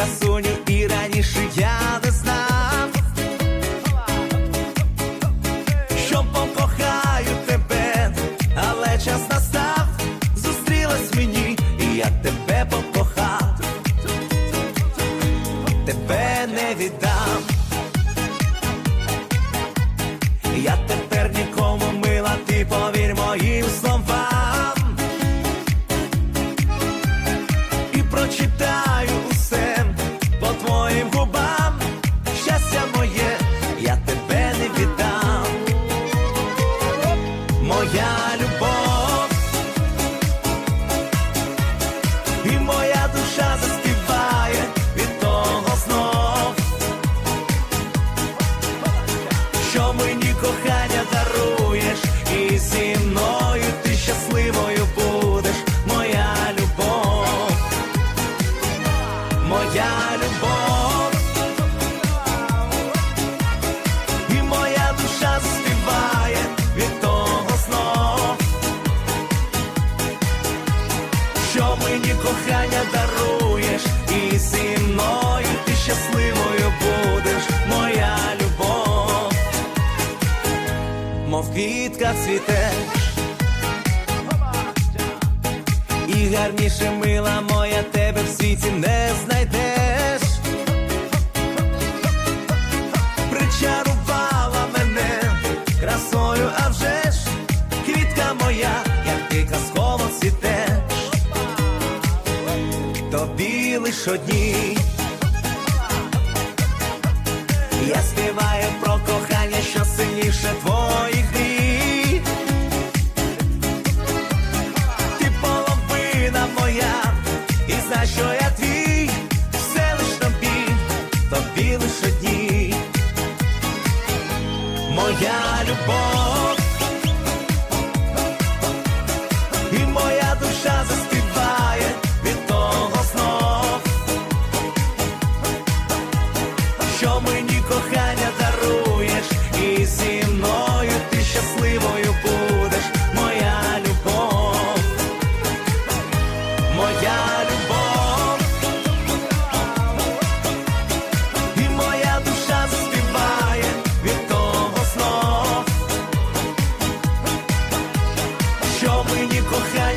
corazones моїм губам, щастя моє, я тебе не віддам, моя любов, і моя душа заспіває від того знов, що мені кохання даруєш, і зі мною ти щасливою будеш, моя любов. Моя любов. Що мені кохання даруєш, і зі мною ти щасливою будеш, моя любов, мов квітка цвітеш. І гарніше мила моя тебе в світі не знайдеш. лиш одні. Я співаю про кохання, що сильніше твоїх мрій. Ти половина моя, і знай, що я твій, все лиш тобі, тобі лиш одні. Моя любов. І моя моя любов, і моя душа заспіває від того снов, що мені кохає.